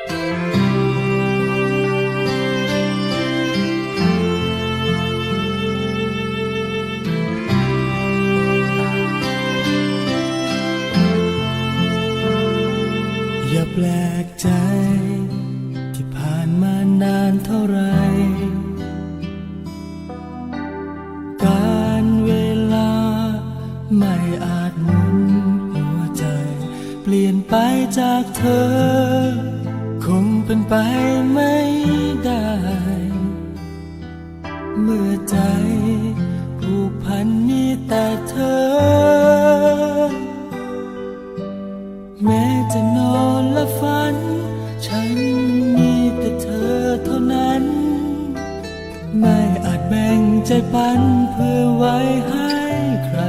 อย่าแปลกใจ ที่ผ่านมานานเท่าไรการเวลาไม่อาจหมุนหัวใจ เปลี่ยนไปจากเธอ งเป็นไปไม่ได้ เมื่อใจผูกพันมีแต่เธอ แม้จะนอนและฝัน ฉันมีแต่เธอเท่านั้น ไม่อาจแบ่งใจปันเพื่อไว้ให้ใคร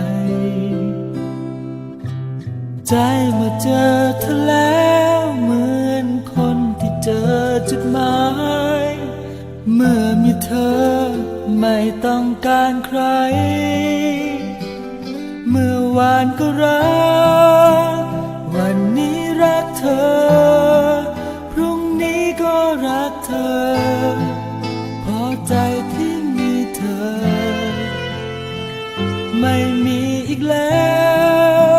ใจมื่อเจอเธอแล้ว มื่อมีเธอไม่ต้องการใคร เมื่อวานก็รัก วันนี้รักเธอ พรุ่งนี้ก็รักเธอ พอใจที่มีเธอ ไม่มีอีกแล้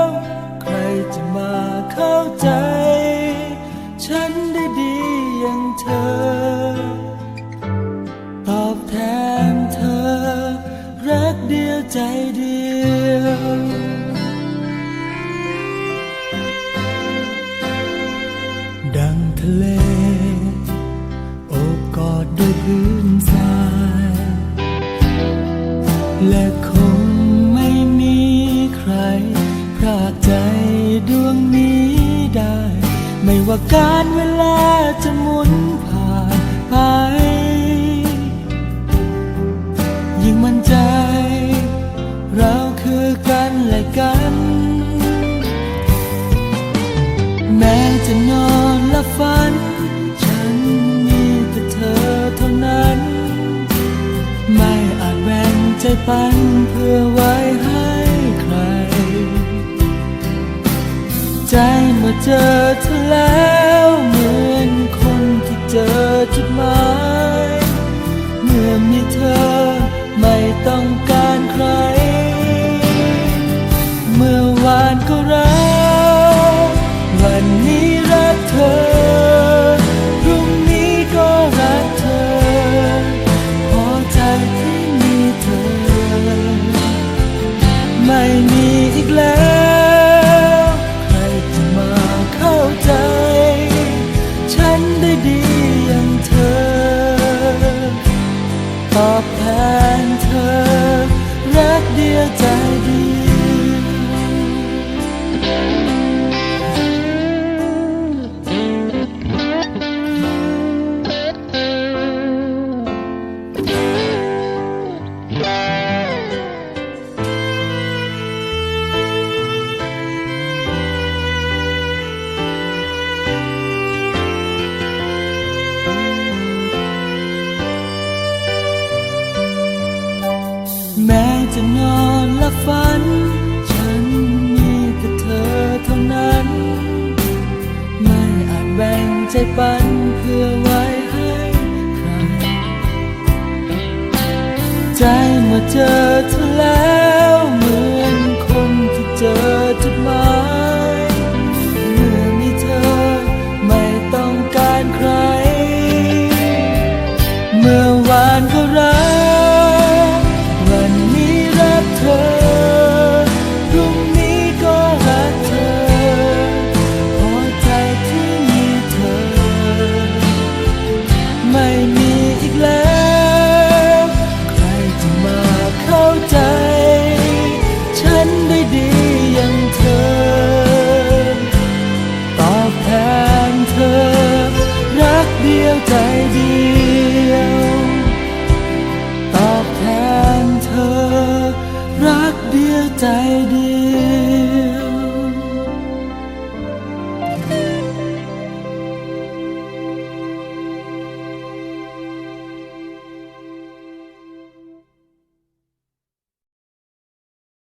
ว ใครจะมาเข้าใจ ฉันได้ดีอย่างเธอ ทะเล โอบกอดด้วยพื้นทราย และคงไม่มีใครพรากใจดวงนี้ได้ ไม่ว่าการเวลาจะหมุนผ่านไป ปันเพื่อไว้ให้ใคร ใจมาเจอเธอแล้ว แล้ว ใครจะมาเข้าใจ ฉันได้ดีอย่างเธอตอบแท ฝัน ฉันมีแต่เธอเท่านั้น ไม่อาจแบ่งใจปันเพื่อไว้ให้ใคร ใจเมื่อเจอเธอแล้ว ใจดี